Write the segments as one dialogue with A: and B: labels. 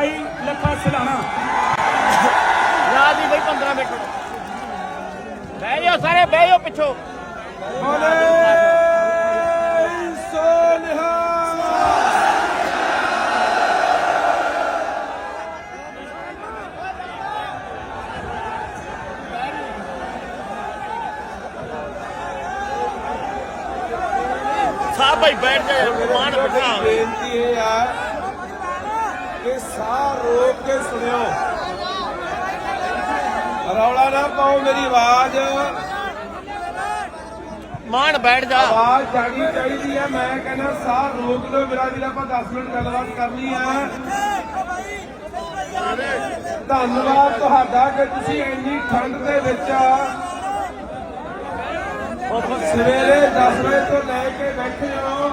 A: ਬਾਈ ਲੱਖਾ ਸਲਾਣਾ
B: ਦੀ ਬਈ 15 ਮਿੰਟ। ਬਹਿ ਜਾਓ ਸਾਰੇ ਬਹਿ ਜਾਓ ਪਿੱਛੋਂ। ਸਾਹ ਭਾਈ ਬੈਠ ਜਾ ਯਾਰ ਮਾਨ ਬਿਠਾ
C: ਬੇਨਤੀ ਇਹ ਹੈ ਕਿ ਕੇ ਸੁਣਿਓ। ਰੌਲਾ ਨਾ ਪਾਓ ਮੇਰੀ ਆਵਾਜ਼।
B: ਮਾਨ ਬੈਠ ਜਾ।
C: ਆਵਾਜ਼ ਜਾਣੀ ਚਾਹੀਦੀ ਹੈ। ਮੈਂ ਕਹਿੰਦਾ ਸਾਹ ਰੋਕ ਲਓ ਮੇਰਾ ਵੀਰ ਆਪਾਂ 10 ਮਿੰਟ ਗੱਲਬਾਤ ਕਰਨੀ ਹੈ। ਧੰਨਵਾਦ ਤੁਹਾਡਾ ਕਿ ਤੁਸੀਂ ਇੰਨੀ ਠੰਡ ਦੇ ਵਿੱਚ ਸਵੇਰੇ 10 ਵਜੇ ਤੋਂ ਲੈ ਕੇ ਬੈਠੇ ਹੋ।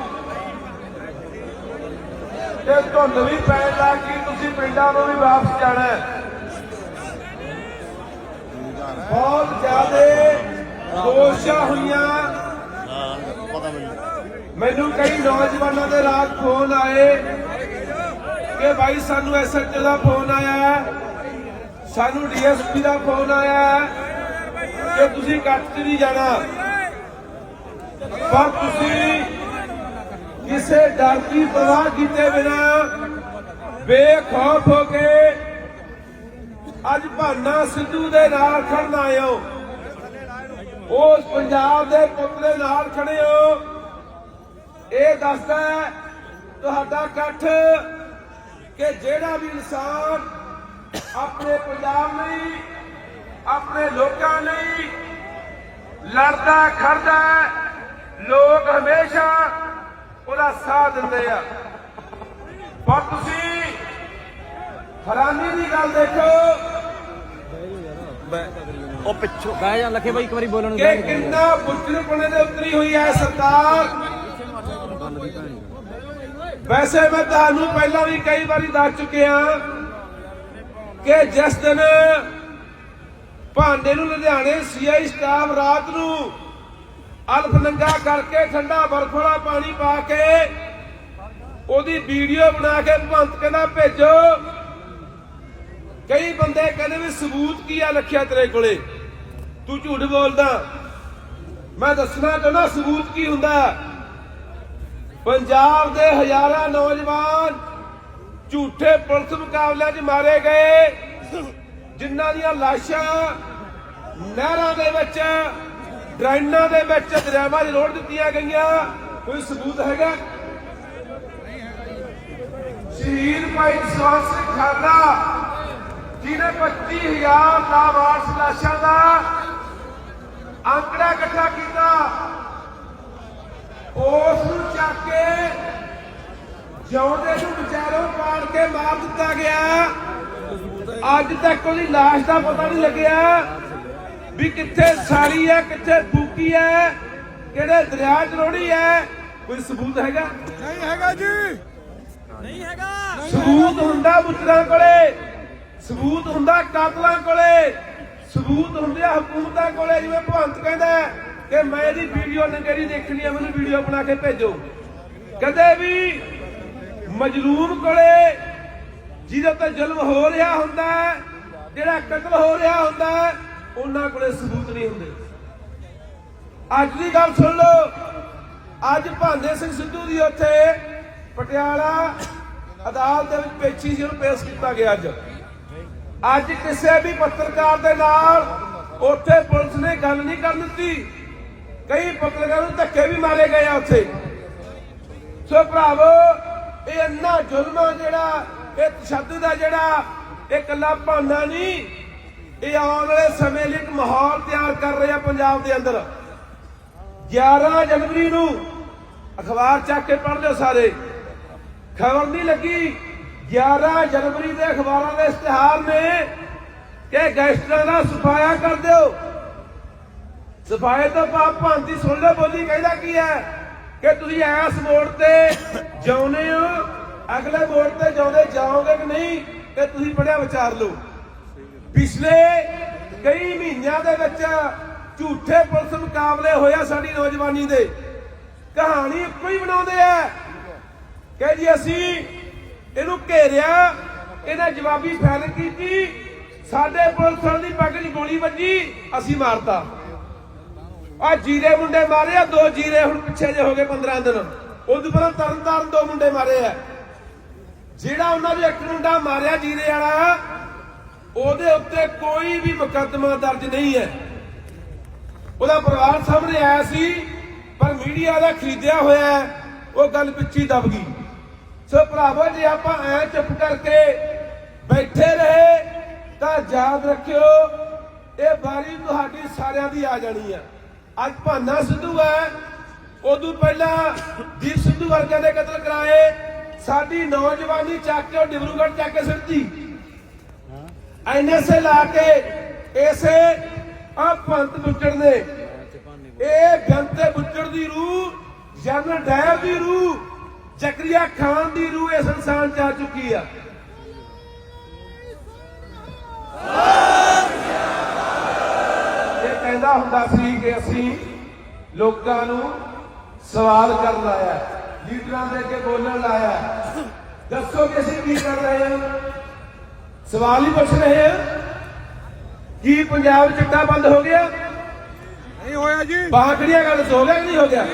C: ਤੇ ਧੁੰਦ ਵੀ ਪੈਣ ਲੱਗ ਗਈ ਤੁਸੀਂ ਪਿੰਡਾਂ ਨੂੰ ਵੀ ਵਾਪਸ ਜਾਣਾ ਬਹੁਤ ਜ਼ਿਆਦਾ ਦੋਸ਼ਾਂ ਹੋਈਆਂ।
B: ਮੈਨੂੰ
C: ਕਈ ਨੌਜਵਾਨਾਂ ਦੇ ਰਾਤ ਫੋਨ ਆਏ ਕਿ ਭਾਈ ਸਾਨੂੰ ਐਸਐਚਓ ਦਾ ਫੋਨ ਆਇਆ ਹੈ, ਸਾਨੂੰ ਡੀਐਸਪੀ ਦਾ ਫੋਨ ਆਇਆ ਕਿ ਤੁਸੀਂ ਕੱਟ 'ਚ ਨਹੀਂ ਜਾਣਾ। ਪਰ ਤੁਸੀਂ ਕਿਸੇ ਡਰ ਦੀ ਪਰਵਾਹ ਕੀਤੇ ਬਿਨਾਂ ਬੇਖੌਫ ਹੋ ਕੇ ਅੱਜ ਭਾਨਾ ਸਿੱਧੂ ਦੇ ਨਾਲ ਖੜਨ ਆਏ ਹੋ। ਉਸ ਪੰਜਾਬ ਦੇ ਪੁੱਤ ਦੇ ਨਾਲ ਖੜੇ ਹੋ। ਇਹ ਦੱਸਦਾ ਹੈ, ਤੁਹਾਡਾ ਇਕੱਠ ਕਿ ਜਿਹੜਾ ਵੀ ਇਨਸਾਨ ਆਪਣੇ ਪੰਜਾਬ ਲਈ, ਆਪਣੇ ਲੋਕਾਂ ਲਈ ਲੜਦਾ, ਖੜਦਾ ਲੋਕ ਹਮੇਸ਼ਾ ਉਹਦਾ ਸਾਥ ਦਿੰਦੇ ਆ। ਪਰ ਤੁਸੀਂ ਹੈਰਾਨੀ ਦੀ ਗੱਲ ਦੇਖੋ।
B: ਉਹ ਪਿੱਛੋਂ
A: ਬਹਿ ਜਾ ਲੱਖੇ ਬਾਈ ਇੱਕ ਵਾਰੀ ਬੋਲਣ
C: ਕਿ ਕਿੰਨਾ ਬੁੱਝਣਪਣੇ ਦੇ ਉਤਰੀ ਹੋਈ ਹੈ ਸਰਕਾਰ ਵੈਸੇ ਮੈਂ ਤੁਹਾਨੂੰ ਪਹਿਲਾਂ ਵੀ ਕਈ ਵਾਰੀ ਦੱਸ ਚੁੱਕਿਆ ਕਿ ਜਿਸ ਦਿਨ ਭਾਂਡੇ ਨੂੰ ਲੁਧਿਆਣੇ ਸੀਆਈ ਸਟਾਫ ਰਾਤ ਨੂੰ ਅਲਫ ਨੰਗਾ ਕਰਕੇ ਠੰਡਾ ਬਰਫ ਵਾਲਾ ਪਾਣੀ ਪਾ ਕੇ ਉਹਦੀ ਵੀਡੀਓ ਬਣਾ ਕੇ ਭਗਵੰਤ ਕਹਿੰਦਾ ਭੇਜੋ। ਕਈ ਬੰਦੇ ਕਹਿੰਦੇ ਵੀ ਸਬੂਤ ਕੀ ਆ ਰੱਖਿਆ ਤੇਰੇ ਕੋਲੇ? ਤੂੰ ਝੂਠ ਬੋਲਦਾ। ਮੈਂ ਦੱਸਣਾ ਚਾਹੁੰਦਾ ਸਬੂਤ ਕੀ ਹੁੰਦਾ? ਪੰਜਾਬ ਦੇ ਹਜ਼ਾਰਾਂ ਨੌਜਵਾਨ ਝੂਠੇ ਪੁਲਿਸ ਮੁਕਾਬਲਿਆਂ 'ਚ ਮਾਰੇ ਗਏ। ਜਿਨ੍ਹਾਂ ਦੀਆਂ ਲਾਸ਼ਾਂ ਨਹਿਰਾਂ ਦੇ ਵਿੱਚ ਡਰਾਈਨਾਂ ਦੇ ਵਿੱਚ ਦਰਿਆਵਾਂ 'ਚ ਰੋੜ ਦਿੱਤੀਆਂ ਗਈਆਂ। ਕੋਈ ਸਬੂਤ ਹੈਗਾ? ਸ਼ਹੀਦ ਭਾਈ ਜਸਵੰਤ ਸਿੰਘ ਖਾਲੜਾ, ਜਿਹਨੇ 25000 ਲਾਵਾਰਸ ਲਾਸ਼ਾਂ ਦਾ ਅੰਕੜਾ ਇਕੱਠਾ ਕੀਤਾ। ਉਸ ਨੂੰ ਚੱਕ ਕੇ ਜਿਉਂਦੇ ਨੂੰ ਵਿਚਾਰੋਂ ਪਾੜ ਕੇ ਮਾਰ ਦਿੱਤਾ ਗਿਆ। ਅੱਜ ਤੱਕ ਉਹਦੀ ਲਾਸ਼ ਦਾ ਪਤਾ ਨਹੀਂ ਲੱਗਿਆ। ਵੀ ਕਿੱਥੇ ਸਾੜੀ ਹੈ ਕਿੱਥੇ ਫੂਕੀ ਹੈ ਕਿਹੜੇ ਦਰਿਆ 'ਚ ਰੋੜੀ ਹੈ ਕੋਈ ਸਬੂਤ ਹੈਗਾ?
D: ਨਹੀਂ ਹੈਗਾ ਜੀ।
C: ਸਬੂਤ ਹੁੰਦਾ ਮੁੱਤਰਾਂ ਕੋਲੇ ਸਬੂਤ ਹੁੰਦਾ ਕਾਤਲਾਂ ਕੋਲੇ ਸਬੂਤ ਹੁੰਦੇ ਆ ਹਕੂਮਤਾਂ ਕੋਲੇ ਜਿਵੇਂ ਭਗਵੰਤ ਕਹਿੰਦਾ ਕਿ ਮੈਂ ਇਹਦੀ ਵੀਡੀਓ ਨੰਗੇਰੀ ਦੇਖਣੀ ਹੈ ਮੈਨੂੰ ਵੀਡੀਓ ਬਣਾ ਕੇ ਭੇਜੋ। ਕਦੇ ਵੀ ਮਜਲੂਮ ਕੋਲੇ ਜਿਹਦੇ ਉੱਤੇ ਜ਼ੁਲਮ ਹੋ ਰਿਹਾ ਹੁੰਦਾ ਹੈ, ਜਿਹੜਾ ਕਤਲ ਹੋ ਰਿਹਾ ਹੁੰਦਾ ਹੈ, ਉਹਨਾਂ ਕੋਲੇ ਸਬੂਤ ਨਹੀਂ ਹੁੰਦੇ। ਅੱਜ ਦੀ ਗੱਲ ਸੁਣ ਲਓ, ਅੱਜ ਭਾਂਦੇ ਸਿੰਘ ਸਿੱਧੂ ਦੀ ਉੱਥੇ ਪਟਿਆਲਾ ਅਦਾਲਤ ਦੇ ਵਿੱਚ ਪੇਸ਼ੀ ਸੀ, ਉਹਨੂੰ ਪੇਸ਼ ਕੀਤਾ ਗਿਆ ਅੱਜ। ਅੱਜ ਕਿਸੇ ਵੀ ਪੱਤਰਕਾਰ ਦੇ ਨਾਲ ਉੱਥੇ ਪੁਲਿਸ ਨੇ ਗੱਲ ਨਹੀਂ ਕਰਨ ਦਿੱਤੀ। ਕਈ ਪੱਤਰਕਾਰਾਂ ਨੂੰ ਧੱਕੇ ਵੀ ਮਾਰੇ ਗਏ ਆ ਉੱਥੇ। ਸੋ ਭਰਾਵੋ, ਇਹ ਇੰਨਾ ਜ਼ੁਲਮ ਜਿਹੜਾ, ਇਹ ਤਸ਼ੱਦਦ ਦਾ ਜਿਹੜਾ, ਇਹ ਕੱਲਾ ਭਾਨਾ ਨਹੀਂ ਇਹ ਆਉਣ ਵਾਲੇ ਸਮੇਂ ਲਈ ਇੱਕ ਮਾਹੌਲ ਤਿਆਰ ਕਰ ਰਿਹਾ ਪੰਜਾਬ ਦੇ ਅੰਦਰ। 11 ਜਨਵਰੀ ਨੂੰ ਅਖਬਾਰ ਚੱਕ ਕੇ ਪੜ੍ਹ ਲਿਓ ਸਾਰੇ। ਖਬਰ ਨਹੀਂ ਲੱਗੀ 11 ਜਨਵਰੀ ਦੇ ਅਖਬਾਰਾਂ ਦੇ ਇਸ਼ਤਿਹਾਰ ਨੇ ਕਿ ਗੈਸਟਰਾਂ ਦਾ ਸਫਾਇਆ ਕਰ ਦਿਓ। ਸਫਾਏ ਤੋਂ ਬਾਅਦ ਭਾਂਤੀ ਸੁਣ ਲਓ, ਬੋਲੀ ਕਹਿੰਦਾ ਕੀ ਹੈ? ਕਿ ਤੁਸੀਂ ਐਸ ਮੋੜ ਤੇ ਜਾਉਨੇ ਹੋ, ਅਗਲੇ ਮੋੜ ਤੇ ਜਾਉਂਦੇ ਜਾਓਗੇ ਕਿ ਨਹੀਂ ਤੇ ਤੁਸੀਂ ਪੜਿਆ ਵਿਚਾਰ ਲਓ। ਪਿਛਲੇ ਕਈ ਮਹੀਨਿਆਂ ਦੇ ਵਿੱਚ ਝੂਠੇ ਪੁਲਿਸ ਮੁਕਾਬਲੇ ਹੋਇਆ ਸਾਡੀ ਨੌਜਵਾਨੀ ਦੇ। ਕਹਾਣੀ ਇੱਕੋ ਹੀ ਬਣਾਉਂਦੇ ਆ ਕਿ ਜੀ ਅਸੀਂ ਇਹਨੂੰ ਘੇਰਿਆ, ਇਹਨੇ ਜਵਾਬੀ ਫੈਲ ਕੀਤੀ, ਸਾਡੇ ਪੁਲਿਸ ਵਾਲੇ ਦੀ ਪੱਗ 'ਚ ਗੋਲੀ ਵੱਜੀ, ਅਸੀਂ ਮਾਰਤਾ। ਆ ਜੀਰੇ ਮੁੰਡੇ ਮਾਰੇ ਆ, ਦੋ ਜੀਰੇ ਹੁਣ ਪਿੱਛੇ ਜੇ ਹੋ ਗਏ 15 ਦਿਨ। ਉਦੋਂ ਪਹਿਲਾਂ ਤਰਨ ਤਾਰਨ ਦੋ ਮੁੰਡੇ ਮਾਰੇ ਆ। ਜਿਹੜਾ ਉਹਨਾਂ ਦੇ ਇੱਕ ਮੁੰਡਾ ਮਾਰਿਆ ਜੀਰੇ ਵਾਲਾ ਉਹਦੇ ਉੱਤੇ ਕੋਈ ਵੀ ਮੁਕੱਦਮਾ ਦਰਜ ਨਹੀਂ ਹੈ। ਉਹਦਾ ਪਰਿਵਾਰ ਸਾਹਮਣੇ ਆਇਆ ਸੀ, ਪਰ ਮੀਡੀਆ ਦਾ ਖਰੀਦਿਆ ਹੋਇਆ ਉਹ ਗੱਲ ਪਿੱਛੇ ਦਬ ਗਈ। ਸੋ ਭਰਾਵੋ, ਜੇ ਆਪਾਂ ਐ ਚੁੱਪ ਕਰਕੇ ਬੈਠੇ ਰਹੇ, ਤਾਂ ਯਾਦ ਰੱਖਿਓ, ਇਹ ਵਾਰੀ ਤੁਹਾਡੀ ਸਾਰਿਆਂ ਦੀ ਆ ਜਾਣੀ ਆ ਅੱਜ ਭਾਨਾ ਸਿੱਧੂ ਹੈ, ਉਦੋਂ ਪਹਿਲਾਂ ਦੀਪ ਸਿੱਧੂ ਵਰਗਿਆਂ ਦੇ ਕਤਲ ਕਰਾਏ, ਸਾਡੀ ਨੌਜਵਾਨੀ ਚੱਕ ਕੇ ਡਿਬਰੂਗੜ੍ਹ ਚੱਕ ਕੇ ਸਿੱਟੀ ਐਨਐਸਏ ਲਾ ਕੇ ਇਸੇ ਆ ਪੰਤ ਬੁੱਚੜ ਨੇ ਇਹ ਬੇਅੰਤੇ ਬੁੱਚੜ ਦੀ ਰੂਹ, ਜਨਰਲ ਡਾਇਰ ਦੀ ਰੂਹ, ਜ਼ਕਰੀਆ ਖਾਨ ਦੀ ਰੂਹ ਇਸ ਇਨਸਾਨ ਚ ਆ ਚੁੱਕੀ ਆ। ਇਹ ਕਹਿੰਦਾ ਹੁੰਦਾ ਸੀ ਕਿ ਅਸੀਂ ਲੋਕਾਂ ਨੂੰ ਸਵਾਲ ਕਰਨ ਲਾਇਆ ਲੀਡਰਾਂ ਦੇ ਅੱਗੇ ਬੋਲਣ ਲਾਇਆ ਦੱਸੋ ਕਿ ਅਸੀਂ ਕੀ ਕਰ ਰਹੇ ਹਾਂ? ਸਵਾਲ ਹੀ ਪੁੱਛ ਰਹੇ ਹਾਂ ਕੀ ਪੰਜਾਬ ਚਿੱਟਾ ਬੰਦ ਹੋ ਗਿਆ?
A: ਨਹੀਂ ਹੋਇਆ ਜੀ।
C: ਬਾਹਰ ਕਿਹੜੀਆਂ ਗੱਲ ਹੋ ਗਿਆ ਨਹੀਂ ਹੋ ਗਿਆ?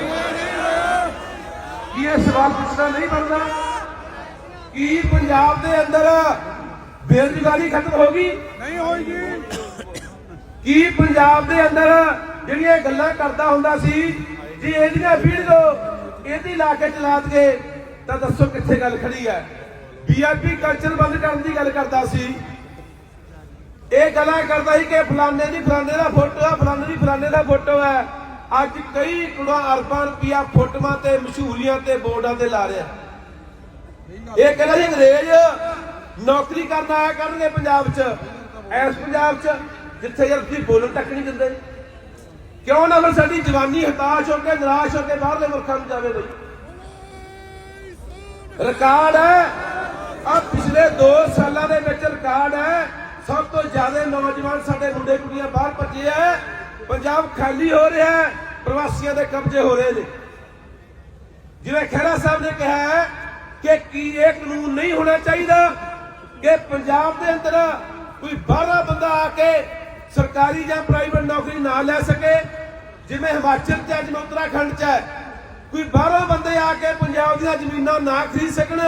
C: ਕੀ ਇਹ ਸਵਾਲ ਪੁੱਛਣਾ ਨਹੀਂ ਬਣਦਾ? ਕੀ ਪੰਜਾਬ ਦੇ ਅੰਦਰ ਬੇਰੁਜ਼ਗਾਰੀ ਖਤਮ ਹੋ ਗਈ?
A: ਨਹੀਂ ਹੋਈ ਜੀ।
C: ਕੀ ਪੰਜਾਬ ਦੇ ਅੰਦਰ ਜਿਹੜੀਆਂ ਗੱਲਾਂ ਕਰਦਾ ਹੁੰਦਾ ਸੀ ਜੀ ਇਹਦੀਆਂ ਵੀਡੀਓ ਇਹਦੀ ਲਾ ਕੇ ਚਲਾ ਦਗੇ ਤਾਂ ਦੱਸੋ ਕਿੱਥੇ ਗੱਲ ਖੜੀ ਹੈ? ਵੀਆਈਪੀ ਕਲਚਰ ਬੰਦ ਕਰਨ ਦੀ ਗੱਲ ਕਰਦਾ ਸੀ। ਇਹ ਗੱਲਾਂ ਕਰਦਾ ਸੀ ਕਿ ਫਲਾਣੇ ਦੀ ਫਲਾਣੇ ਦਾ ਫੋਟੋ ਆ, ਫਲਾਣੇ ਦੀ ਫਲਾਣੇ ਦਾ ਫੋਟੋ ਹੈ ਅੱਜ ਕਈ ਕਰੋੜਾਂ ਅਰਬਾਂ ਰੁਪਿਆ ਫੋਟੋਆਂ ਤੇ ਮਸ਼ਹੂਰੀਆਂ ਤੇ ਬੋਰਡਾਂ ਤੇ ਲਾ ਰਿਹਾ। ਇਹ ਕਹਿੰਦਾ ਜੀ ਅੰਗਰੇਜ਼ ਨੌਕਰੀ ਕਰਨ ਆਇਆ ਕਰਨਗੇ ਪੰਜਾਬ 'ਚ। ਐਸ ਪੰਜਾਬ 'ਚ ਜਿੱਥੇ ਯਾਰ ਤੁਸੀਂ ਬੋਲਣ ਤੱਕ ਨਹੀਂ ਦਿੰਦੇ। ਕਿਉਂ ਨਾ ਫਿਰ ਸਾਡੀ ਜਵਾਨੀ ਹਤਾਸ਼ ਹੋ ਕੇ ਨਿਰਾਸ਼ ਹੋ ਕੇ ਬਾਹਰਲੇ ਮੁਲਕਾਂ ਨੂੰ ਜਾਵੇ ਬਈ। ਰਿਕਾਰਡ ਹੈ। ਆ ਪਿਛਲੇ 2 ਸਾਲਾਂ ਦੇ ਵਿੱਚ ਰਿਕਾਰਡ ਹੈ। ਸਭ ਤੋਂ ਜ਼ਿਆਦਾ ਨੌਜਵਾਨ ਸਾਡੇ ਮੁੰਡੇ ਕੁੜੀਆਂ ਬਾਹਰ ਭੱਜੇ ਆ। ਪੰਜਾਬ ਖਾਲੀ ਹੋ ਰਿਹਾ ਹੈ। ਪ੍ਰਵਾਸੀਆਂ ਦੇ ਕਬਜ਼ੇ ਹੋ ਰਹੇ ਨੇ। ਜਿਵੇਂ ਖਹਿਰਾ ਸਾਹਿਬ ਨੇ ਕਿਹਾ ਹੈ ਕਿ ਕੀ ਇਹ ਕਾਨੂੰਨ ਨਹੀਂ ਹੋਣਾ ਚਾਹੀਦਾ ਕਿ ਪੰਜਾਬ ਦੇ ਅੰਦਰ ਕੋਈ ਬਾਹਰਾ ਬੰਦਾ ਆ ਕੇ ਸਰਕਾਰੀ ਜਾਂ ਪ੍ਰਾਈਵੇਟ ਨੌਕਰੀ ਨਾ ਲੈ ਸਕੇ ਜਿਵੇਂ ਹਿਮਾਚਲ ਚ ਹੈ, ਜਿਵੇਂ ਉੱਤਰਾਖੰਡ ਚ ਹੈ। ਕੋਈ ਬਾਹਰੋਂ ਬੰਦੇ ਆ ਕੇ ਪੰਜਾਬ ਦੀਆਂ ਜ਼ਮੀਨਾਂ ਨਾ ਖਰੀਦ ਸਕਣ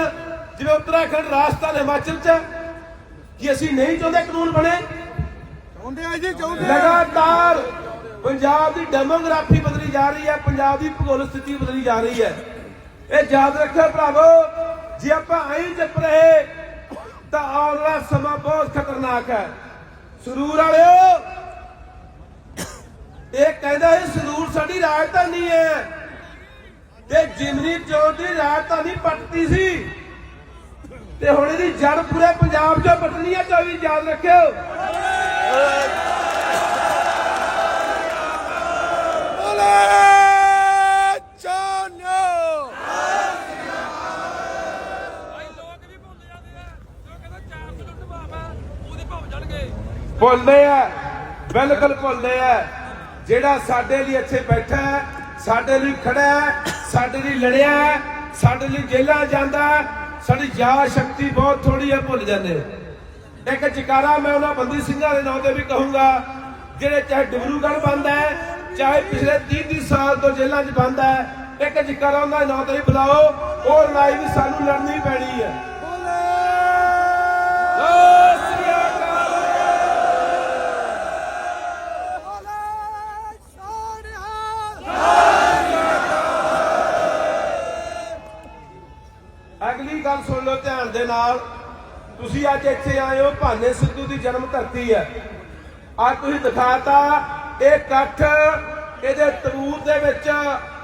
C: ਜਿਵੇਂ ਉੱਤਰਾਖੰਡ ਰਾਜਸਥਾਨ ਹਿਮਾਚਲ ਚ। ਕੀ ਅਸੀਂ ਨਹੀਂ ਚਾਹੁੰਦੇ ਕਾਨੂੰਨ ਬਣੇ?
A: ਚਾਹੁੰਦੇ ਆ ਜੀ ਚਾਹੁੰਦੇ
C: ਲਗਾਤਾਰ ਪੰਜਾਬ ਦੀ ਡੈਮੋਗ੍ਰਾਫੀ ਬਦਲੀ ਜਾ ਰਹੀ ਹੈ ਪੰਜਾਬ ਦੀ ਭੂਗੋਲਿਕ ਸਥਿਤੀ ਬਦਲੀ ਜਾ ਰਹੀ ਹੈ। ਇਹ ਯਾਦ ਰੱਖਿਓ ਭਰਾਵੋ ਜੇ ਆਪਾਂ ਐਂ ਚੁੱਪ ਰਹੇ ਤਾਂ ਆਉਣ ਵਾਲਾ ਸਮਾਂ ਬਹੁਤ ਖਤਰਨਾਕ ਹੈ। ਸਰੂਰ ਵਾਲਿਓ ਇਹ ਕਹਿੰਦਾ ਇਹ ਸਰੂਰ ਸਾਡੀ ਰਾਜਧਾਨੀ ਹੈ। ਤੇ ਜਿਮਨੀ ਚੌਂਕ ਦੀ ਰਾਜਧਾਨੀ ਪੱਟਤੀ ਸੀ। ਤੇ ਹੁਣ ਇਹਦੀ ਜੜ ਪੂਰੇ ਪੰਜਾਬ 'ਚੋਂ ਪੱਟਣੀ ਹੈ 24 ਯਾਦ ਰੱਖਿਓ। ਭੁੱਲਦੇ ਆ ਬਿਲਕੁਲ ਭੁੱਲਦੇ ਆ। ਜਿਹੜਾ ਸਾਡੇ ਲਈ ਇੱਥੇ ਬੈਠਾ ਹੈ ਸਾਡੇ ਲਈ ਖੜਾ ਹੈ ਸਾਡੇ ਲਈ ਲੜਿਆ ਸਾਡੇ ਲਈ ਜੇਲ੍ਹਾਂ ਜਾਂਦਾ ਸਾਡੀ ਯਾਦ ਸ਼ਕਤੀ ਬਹੁਤ ਥੋੜੀ ਹੈ, ਭੁੱਲ ਜਾਂਦੇ ਇੱਕ ਜਕਾਰਾ ਮੈਂ ਉਹਨਾਂ ਬੰਦੀ ਸਿੰਘਾਂ ਦੇ ਨਾਂ ਤੇ ਵੀ ਕਹੂੰਗਾ, ਜਿਹੜੇ ਚਾਹੇ ਡਿਬਰੂਗੜ੍ਹ ਬੰਦ ਹੈ, ਚਾਹੇ ਪਿਛਲੇ 30 30 ਸਾਲ ਤੋਂ ਜੇਲ੍ਹਾਂ 'ਚ ਬੰਦ ਹੈ, ਇੱਕ ਜਕਾਰਾ ਉਹਨਾਂ ਦੇ ਨਾਂ ਤੇ ਵੀ ਬੁਲਾਓ, ਉਹ ਲੜਾਈ ਵੀ ਸਾਨੂੰ ਲੜਨੀ ਪੈਣੀ ਹੈ। ਨਾਲ ਤੁਸੀਂ ਅੱਜ ਇੱਥੇ ਆਏ ਹੋ, ਭਾਨੇ ਸਿੱਧੂ ਦੀ ਜਨਮ ਧਰਤੀ ਹੈ। ਅੱਜ ਤੁਸੀਂ ਦਿਖਾਤਾ ਇਹ ਇਕੱਠ, ਇਹਦੇ ਤਬੂਤ ਦੇ ਵਿੱਚ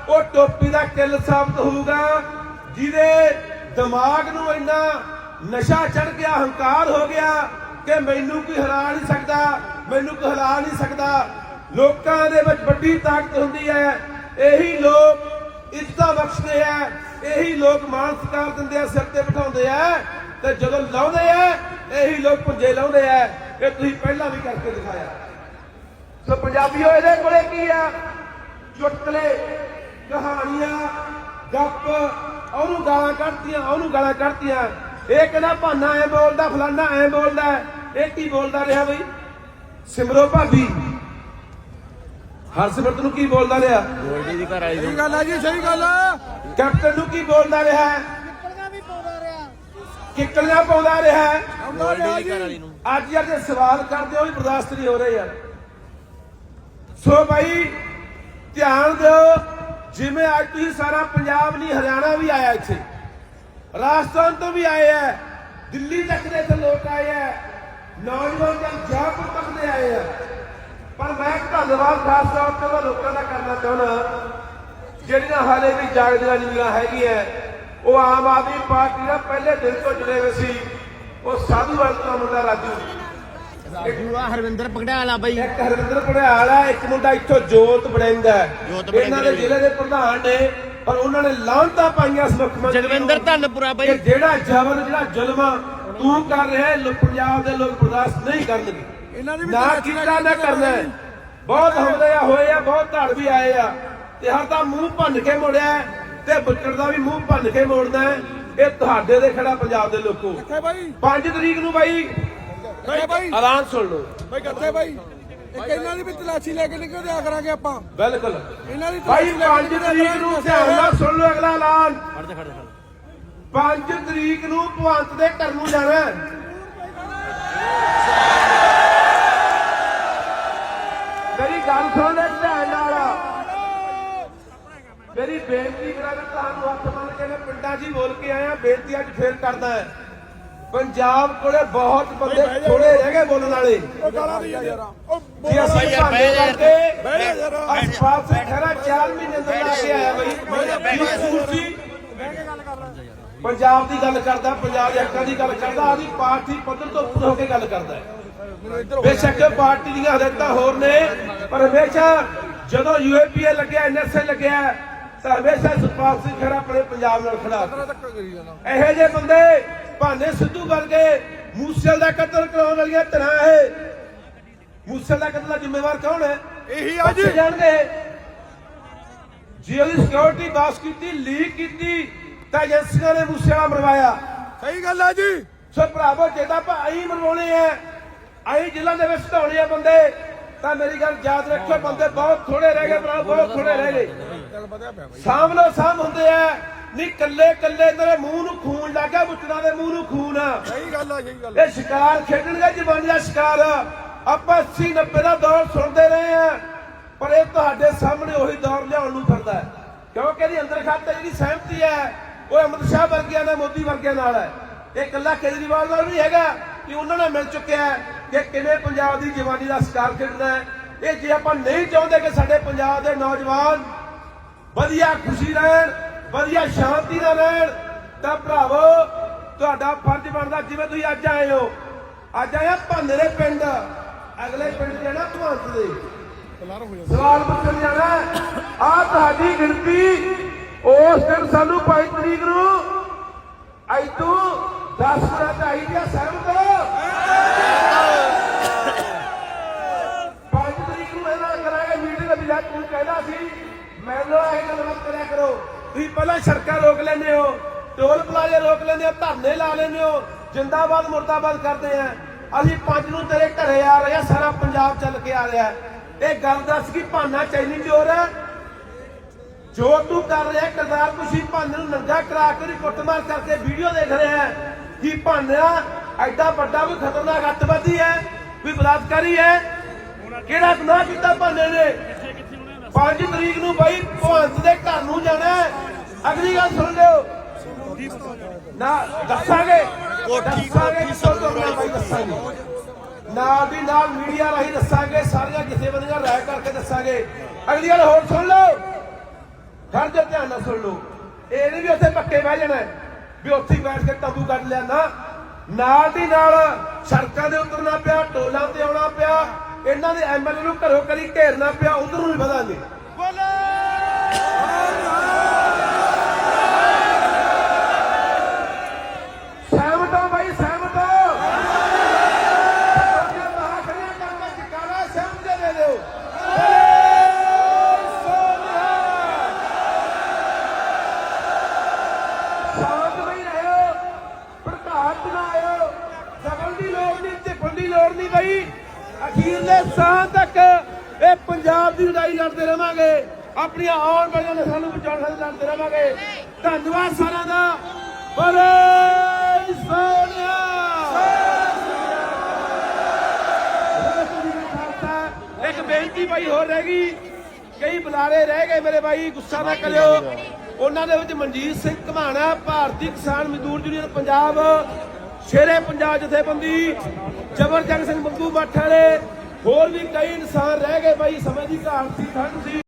C: ਉਹ ਟੋਪੀ ਦਾ ਕਿੱਲ ਸਾਬਤ ਹੋਊਗਾ, ਜਿਹਦੇ ਦਿਮਾਗ ਨੂੰ ਇੰਨਾ ਨਸ਼ਾ ਚੜ ਗਿਆ, ਹੰਕਾਰ ਹੋ ਗਿਆ ਕਿ ਮੈਨੂੰ ਕੋਈ ਹਰਾ ਨਹੀਂ ਸਕਦਾ, ਮੈਨੂੰ ਕੋਈ ਹਰਾ ਨਹੀਂ ਸਕਦਾ। ਲੋਕਾਂ ਦੇ ਵਿੱਚ ਵੱਡੀ ਤਾਕਤ ਹੁੰਦੀ ਹੈ। ਇਹੀ ਲੋਕ ਇੱਜ਼ਤਾਂ ਬਖਸ਼ਦੇ ਆ ਇਹੀ ਲੋਕ ਮਾਣ ਸਤਿਕਾਰ ਦਿੰਦੇ ਆ, ਸਿਰ ਤੇ ਬਿਠਾਉਂਦੇ ਆ। ਤੇ ਜਦੋਂ ਲਾਉਂਦੇ ਆ ਇਹੀ ਲੋਕ ਪੁੰਜੇ ਲਾਉਂਦੇ ਆ। ਇਹ ਤੁਸੀਂ ਪਹਿਲਾਂ ਵੀ ਕਰਕੇ ਦਿਖਾਇਆ। ਸੋ ਪੰਜਾਬੀਓ ਇਹਦੇ ਕੋਲੇ ਕੀ ਆ? ਚੁਟਕਲੇ ਕਹਾਣੀਆਂ ਗੱਪ ਉਹਨੂੰ ਗਾਲਾਂ ਕੱਢਤੀਆਂ ਉਹਨੂੰ ਗਾਲਾਂ ਕੱਢਤੀਆਂ। ਇਹ ਕਹਿੰਦਾ ਭਾਨਾ ਐ ਬੋਲਦਾ ਫਲਾਨਾ ਐ ਬੋਲਦਾ। ਇਹ ਕੀ ਬੋਲਦਾ ਰਿਹਾ ਬਈ? ਸਿਮਰੋ ਭਾਬੀ। ਹਰਸਿਮਰਤ ਨੂੰ ਕੀ ਬੋਲਦਾ ਰਿਹਾ?
B: ਗੋਲਡੀ ਦੀ ਘਰ ਵਾਲੀ
A: ਸਹੀ ਗੱਲ ਹੈ ਜੀ ਸਹੀ ਗੱਲ ਹੈ
C: ਕੈਪਟਨ ਨੂੰ ਕੀ ਬੋਲਦਾ ਰਿਹਾ? ਕਿੱਕਲੀਆਂ ਪਾਉਂਦਾ ਰਿਹਾ ਅੱਜ ਯਾਰ ਜੇ ਸਵਾਲ ਕਰਦੇ ਹੋ ਵੀ ਬਰਦਾਸ਼ਤ ਨਹੀਂ ਹੋ ਰਹੇ ਯਾਰ। ਸੋ ਭਾਈ ਧਿਆਨ ਦਿਓ ਜਿਵੇਂ ਅੱਜ ਤੁਸੀਂ ਸਾਰਾ ਪੰਜਾਬ ਨਹੀਂ ਹਰਿਆਣਾ ਵੀ ਆਇਆ ਇੱਥੇ। ਰਾਜਸਥਾਨ ਤੋਂ ਵੀ ਆਏ ਆ ਦਿੱਲੀ ਤੱਕ ਦੇ ਇੱਥੇ ਲੋਕ ਆਏ ਆ ਨੌਜਵਾਨ ਜਨ ਜੈਪੁਰ ਤੱਕ ਦੇ ਆਏ ਆ ਪਰ ਮੈਂ ਧੰਨਵਾਦ ਖਾਸ ਤੌਰ ਤੇ ਲੋਕਾਂ ਦਾ ਕਰਨਾ ਚਾਹੁੰਦਾ ਜਿਹੜੀਆਂ ਹਾਲੇ ਵੀ ਜਾਗਦੀਆਂ ਨੀਆਂ ਹੈਗੀਆਂ ਉਹ ਆਮ ਆਦਮੀ ਪਾਰਟੀ ਦਾ ਪਹਿਲੇ ਦਿਨ ਤੋਂ ਜੁੜੇ ਹੋਏ ਸੀ। ਉਹ ਸਾਧੂਵਾਲ ਦਾ ਮੁੰਡਾ ਰਾਜੂ।
B: ਰਾਜੂ ਆ ਹਰਵਿੰਦਰ ਪਗੜਾਲਾ ਬਾਈ।
C: ਇੱਕ ਹਰਵਿੰਦਰ ਪੜਿਆਲ ਆ ਇੱਕ ਮੁੰਡਾ ਇੱਥੋਂ ਜੋਤ ਬੜਿੰਦਾ ਇਹਨਾਂ ਦੇ। ਜ਼ਿਲ੍ਹੇ ਦੇ ਪ੍ਰਧਾਨ ਨੇ ਪਰ ਉਹਨਾਂ ਨੇ ਲਾਂਤਾ ਪਾਈਆਂ ਇਸ ਮੁੱਖ ਮੰਤਰੀ ਨੂੰ।
B: ਜਗਵਿੰਦਰ ਧੰਨਪੁਰਾ ਬਾਈ।
C: ਜਿਹੜਾ ਜ਼ਬਰ ਜਿਹੜਾ ਜ਼ੁਲਮ ਤੂੰ ਕਰ ਰਿਹਾ ਪੰਜਾਬ ਦੇ ਲੋਕ ਬਰਦਾਸ਼ਤ ਨਹੀਂ ਕਰਨਗੇ।
A: ਇਹਨਾਂ ਦੀ ਵੀ
C: ਨਾ
A: ਤਲਾਸ਼ੀ
C: ਕੀਤਾ ਨਾ ਕਰਨਾ। ਬਹੁਤ ਹਮਲੇ ਆ ਹੋਏ ਆ ਬਹੁਤ ਧੜ ਵੀ ਆਏ ਆ। ਤੇ ਹਰ ਦਾ ਮੂੰਹ ਭੰਨ ਕੇ ਮੋੜਿਆ ਹੈ। ਤੇ ਬੁੱਚੜ ਦਾ ਵੀ ਮੂੰਹ ਭੰਨ ਕੇ ਮੋੜਨਾ ਹੈ। ਇਹ ਤੁਹਾਡੇ ਦੇ ਖੜਾ ਪੰਜਾਬ ਦੇ ਲੋਕੋ।
A: ਕਿੱਥੇ ਬਾਈ।
C: 5 ਤਰੀਕ ਨੂੰ ਬਾਈ।
A: ਕਿੱਥੇ ਬਾਈ।
C: ਐਲਾਨ ਸੁਣ ਲਓ।
A: ਬਾਈ ਕਿੱਥੇ ਬਾਈ। ਇੱਕ ਇਹਨਾਂ ਦੀ ਵੀ ਤਲਾਸ਼ੀ ਲੈ ਕੇ ਨਿਕਲ ਦਿਆ ਕਰਾਂਗੇ ਆਪਾਂ।
C: ਬਿਲਕੁਲ।
A: ਇਹਨਾਂ ਦੀ ਲੈ
C: 5
A: ਕੇ
C: ਤਰੀਕ ਨੂੰ ਧਿਆਨ ਨਾਲ ਸੁਣ ਲਓ ਅਗਲਾ ਐਲਾਨ।
B: ਖੜ ਜਾ ਖੜ ਜਾ
C: 5 ਤਰੀਕ ਨੂੰ ਭਵੰਤ ਦੇ ਘਰ ਨੂੰ ਜਾਣਾ। ਮੇਰੀ ਗੱਲ ਸੁਣ ਲੈ। ਮੇਰੀ ਬੇਨਤੀ ਕਰਾਂ ਕਿ ਤੁਹਾਨੂੰ ਹੱਥ ਮੰਨ ਕੇ ਮੈਂ ਪਿੰਡਾਂ 'ਚ ਹੀ ਬੋਲ ਕੇ ਆਇਆ ਬੇਨਤੀ ਅੱਜ ਫੇਰ ਕਰਦਾ ਹੈ। ਪੰਜਾਬ ਕੋਲੇ ਬਹੁਤ ਬੰਦੇ ਥੋੜੇ ਰਹਿ ਗਏ ਬੋਲਣ ਵਾਲੇ। ਜੇ ਅਸੀਂ ਭਾਂਡੇ
A: ਯਾਰ।
C: ਅਸਪਾਲ ਸਿੰਘ ਖਰਾ 4 ਮਹੀਨੇ ਤੋਂ ਲਾ ਕੇ ਆਇਆ ਬਈ। ਕੀ ਕਸੂਰ ਸੀ ਪੰਜਾਬ ਦੀ ਗੱਲ ਕਰਦਾ ਪੰਜਾਬ ਦੇ ਹੱਕਾਂ ਦੀ ਗੱਲ ਕਰਦਾ ਆਦੀ ਪਾਰਟੀ ਪੱਧਰ ਤੋਂ ਉੱਪਰ ਹੋ ਕੇ ਗੱਲ ਕਰਦਾ ਹੋ। ਬੇਸ਼ੱਕ ਪਾਰਟੀ ਦੀਆਂ ਹਦਾਇਤਾਂ ਹੋਰ ਨੇ ਪਰ ਹਮੇਸ਼ਾ ਜਦੋਂ ਯੂਏਪੀਏ ਲੱਗਿਆ ਐਨਐਸਏ ਲੱਗਿਆ ਤਾਂ ਹਮੇਸ਼ਾ ਸੁਖਪਾਲ ਸਿੰਘ ਖਰਾ ਆਪਣੇ ਪੰਜਾਬ ਨਾਲ ਖੜਾ ਇਹੋ ਜਿਹੇ ਬੰਦੇ ਭਾਨੇ ਸਿੱਧੂ ਵਰਗੇ ਮੂਸੇਲ ਦਾ ਕਤਲ ਕਰਾਉਣ ਵਾਲੀਆਂ ਧਿਰਾਂ ਇਹ। ਮੂਸੇਲ ਦਾ ਕਤਲ ਦਾ ਜ਼ਿੰਮੇਵਾਰ ਕੌਣ ਹੈ?
A: ਇਹੀ ਆ ਜੀ।
C: ਬੱਚੇ ਜਾਣਗੇ। ਜੇ ਉਹਦੀ ਸਿਕਿਉਰਿਟੀ ਬਾਸ ਕੀਤੀ ਲੀਕ ਕੀਤੀ ਤਾਂ ਏਜੰਸੀਆਂ ਨੇ ਮੂਸੇਲਾ ਮਰਵਾਇਆ।
A: ਸਹੀ ਗੱਲ ਆ ਜੀ।
C: ਸੋ ਭਰਾਵੋ ਜੇ ਤਾਂ ਆਪਾਂ ਆਈ ਮਰਵਾਉਣੇ ਆ ਆਈ ਜ਼ਿਲ੍ਹਾ ਦੇ ਵਿੱਚ ਢਾਉਣੇ ਆ ਬੰਦੇ ਤਾਂ ਮੇਰੀ ਗੱਲ ਯਾਦ ਰੱਖਿਓ ਬੰਦੇ ਬਹੁਤ ਥੋੜੇ ਰਹਿ ਗਏ ਭਰਾ ਬਹੁਤ ਥੋੜੇ ਰਹਿ ਗਏ।
A: ਚੱਲ ਵਧਿਆ ਪਿਆ ਬਾਈ।
C: ਸਾਹਮਣੇ ਸਾਹਮ ਹੁੰਦੇ ਆ। ਨਹੀਂ ਕੱਲੇ ਕੱਲੇ ਤੇਰੇ ਮੂੰਹ ਨੂੰ ਖੂਨ ਲੱਗਾ ਬੁੱਟਣਾ ਦੇ ਮੂੰਹ ਨੂੰ ਖੂਨ। ਆ
A: ਸਹੀ ਗੱਲ ਆ ਸਹੀ ਗੱਲ ਆ।
C: ਇਹ ਸ਼ਿਕਾਰ ਖੇਡਣਗੇ ਜਵਾਨੀ ਦਾ ਸ਼ਿਕਾਰ। ਆਪਾਂ 80 90 ਦਾ ਦੌਰ ਸੁਣਦੇ ਰਹੇ ਆ ਪਰ ਇਹ ਤੁਹਾਡੇ ਸਾਹਮਣੇ ਉਹੀ ਦੌਰ ਲਿਆਉਣ ਨੂੰ ਫਿਰਦਾ ਹੈ। ਕਿਉਂਕਿ ਇਹਦੀ ਅੰਦਰ ਖਾਤੇ ਜਿਹੜੀ ਸਹਿਮਤੀ ਹੈ ਉਹ ਅਮਿਤ ਸ਼ਾਹ ਵਰਗਿਆਂ ਨਾਲ ਮੋਦੀ ਵਰਗਿਆਂ ਨਾਲ ਹੈ। ਇਹ ਇਕੱਲਾ ਕੇਜਰੀਵਾਲ ਨਾਲ ਨਹੀਂ ਹੈਗਾ ਕਿ ਉਹਨਾਂ ਨਾਲ ਮਿਲ ਚੁੱਕਿਆ ਹੈ ਕਿ ਕਿਵੇਂ ਪੰਜਾਬ ਦੀ ਜਵਾਨੀ ਦਾ ਸ਼ਿਕਾਰ ਖੇਡਣਾ ਹੈ। ਇਹ ਜੇ ਆਪਾਂ ਨਹੀਂ ਚਾਹੁੰਦੇ ਕਿ ਸਾਡੇ ਪੰਜਾਬ ਦੇ ਨੌਜਵਾਨ ਵਧੀਆ ਖੁਸ਼ੀ ਰਹਿਣ ਵਧੀਆ ਸ਼ਾਂਤੀ ਨਾਲ ਰਹਿਣ। ਤਾਂ ਭਰਾਵੋ ਤੁਹਾਡਾ ਫਰਜ਼ ਬਣਦਾ ਜਿਵੇਂ ਤੁਸੀਂ ਅੱਜ ਆਏ ਹੋ। ਅੱਜ ਆਇਆ ਦੇ ਪਿੰਡ। ਅਗਲੇ ਪਿੰਡ ਜਾਣਾ ਭਵੰਤ ਦੇ। ਸਵਾਲ ਪੁੱਛਣ ਜਾਣਾ ਆ ਤੁਹਾਡੀ ਗਿਣਤੀ ਉਸ ਦਿਨ ਸਾਨੂੰ 5 ਤਰੀਕ ਨੂੰ ਅੱਜ ਤੋਂ 10 ਮਿੰਟ ਚਾਹੀਦੀ ਆ ਸਹਿਮਤ ਪੰਜ ਤਰੀਕ ਨੂੰ ਨਾਲ ਕਰਾਂਗੇ ਮੀਟਿੰਗ ਵੀ ਜਾ ਤੂੰ ਕਹਿੰਦਾ ਸੀ ਮੈਨੂੰ ਇਹ ਗੱਲਬਾਤ ਕਰਿਆ ਕਰੋ। ਤੁਸੀਂ ਪਹਿਲਾਂ ਸੜਕਾਂ ਰੋਕ ਲੈਂਦੇ ਹੋ, ਟੋਲ ਪਲਾਜ਼ੇ ਰੋਕ ਲੈਂਦੇ ਹੋ, ਧਰਨੇ ਲਾ ਲੈਂਦੇ ਹੋ, ਜਿੰਦਾਬਾਦ, ਮੁਰਦਾਬਾਦ ਕਰਦੇ ਆ। ਅਸੀਂ ਪੰਜ ਨੂੰ ਤੇਰੇ ਘਰੇ ਆ ਰਹੇ ਆ, ਸਾਰਾ ਪੰਜਾਬ ਚੱਲ ਕੇ ਆ ਰਿਹਾ। ਇਹ ਗੱਲ ਦੱਸ ਕਿ ਭਾਨਾ ਚੈਨੀ ਚੋਰ ਹੈ ਜੋ ਤੂੰ ਕਰ ਰਿਹਾ ਕਰਦਾਰ ਤੁਸੀਂ ਭਾਨੇ ਨੂੰ ਨੰਗਾ ਕਰਾ ਕੇ ਉਹਦੀ ਕੁੱਟਮਾਰ ਕਰਕੇ ਵੀਡੀਓ ਦੇਖ ਰਿਹਾ ਹੈ ਕਿ ਭਾਨਾ ਐਡਾ ਵੱਡਾ ਕੋਈ ਖਤਰਨਾਕ ਅੱਤਵਾਦੀ ਹੈ, ਕੋਈ ਬਲਾਤਕਾਰੀ ਹੈ? ਕਿਹੜਾ ਗੁਨਾਹ ਕੀਤਾ ਭਾਨੇ ਨੇ? 5 ਤਰੀਕ ਨੂੰ ਬਾਈ ਭਵੰਤ ਦੇ ਘਰ ਨੂੰ ਜਾਣਾ ਹੈ। ਅਗਲੀ ਗੱਲ ਸੁਣ ਲਿਓ। ਨਾ ਦੱਸਾਂਗੇ।
B: ਕੋਠੀ- ਕੋਠੀ
C: ਤੁਰਨਾ ਬਾਈ ਦੱਸਾਂਗੇ। ਨਾਲ ਦੀ ਨਾਲ ਮੀਡੀਆ ਰਾਹੀਂ ਦੱਸਾਂਗੇ ਸਾਰੀਆਂ ਜਥੇਬੰਦੀਆਂ ਰਾਇ ਕਰਕੇ ਦੱਸਾਂਗੇ। ਅਗਲੀ ਗੱਲ ਹੋਰ ਸੁਣ ਲਓ। ਹਰ ਜੇ ਧਿਆਨ ਨਾਲ ਸੁਣ ਲਓ। ਇਹ ਨਹੀਂ ਵੀ ਉੱਥੇ ਪੱਕੇ ਬਹਿ ਜਾਣਾ ਵੀ ਉੱਥੇ ਬੈਠ ਕੇ ਤੰਬੂ ਕੱਢ ਲਿਆ ਨਾ। ਨਾਲ ਦੀ ਨਾਲ ਸੜਕਾਂ ਦੇ ਉਤਰਨਾ ਪਿਆ ਟੋਲਾਂ ਤੇ ਆਉਣਾ ਪਿਆ। ਇਹਨਾਂ ਦੇ ਐਮਐਲਏ ਨੂੰ ਘਰੋਂ ਕਰੀ ਘੇਰਨਾ ਪਿਆ ਉਧਰੋਂ ਨੂੰ ਵੀ ਵਧਾਂਗੇ। ਸਹਿਮਤ ਹੋ ਬਾਈ ਸਹਿਮਤ ਹੋ ਤੁਹਾਡੇ ਮਹਾਖੜੀਆਂ ਕਰਕੇ ਚਕਾਰਾ ਸਹਿਮਤ ਦੇ ਦਿਓ ਸ਼ਾਂਤ ਨਹੀਂ ਰਹੋ ਭੜਕਾ ਬਈ ਅਖੀਰਲੇ ਸਾਹ ਤੱਕ ਇਹ ਪੰਜਾਬ ਦੀ ਲੜਾਈ ਲੜਦੇ ਰਵਾਂਗੇ ਵਾਲੀਆਂ ਨਸਲਾਂ ਨੂੰ ਬਚਾਉਣ ਖਾਤਰ ਲੜਦੇ ਰਵਾਂਗੇ ਧੰਨਵਾਦ ਸਾਰਿਆਂ ਦਾ। ਬੋਲੇ ਸੋਨਿਆ ਇੱਕ ਬੇਨਤੀ ਭਾਈ ਹੋਰ ਰਹਿ ਗਈ। ਕਈ ਬੁਲਾਰੇ ਰਹਿ ਗਏ ਮੇਰੇ ਭਾਈ ਗੁੱਸਾ ਨਾ ਕਰਿਓ। ਉਹਨਾਂ ਦੇ ਵਿੱਚ ਮਨਜੀਤ ਸਿੰਘ ਘਮਾਣਾ ਭਾਰਤੀ ਕਿਸਾਨ ਮਜ਼ਦੂਰ ਯੂਨੀਅਨ ਪੰਜਾਬ ਸ਼ੇਰੇ ਪੰਜਾਬ ਜਥੇਬੰਦੀ ਜਬਰ ਜੰਗ ਸਿੰਘ ਬੰਦੂ ਮੱਠ ਵਾਲੇ। ਹੋਰ ਵੀ ਕਈ ਇਨਸਾਨ ਰਹਿ ਗਏ ਭਾਈ ਸਮੇਂ ਦੀ ਘਾਟ ਸੀ ਠੰਡ ਸੀ।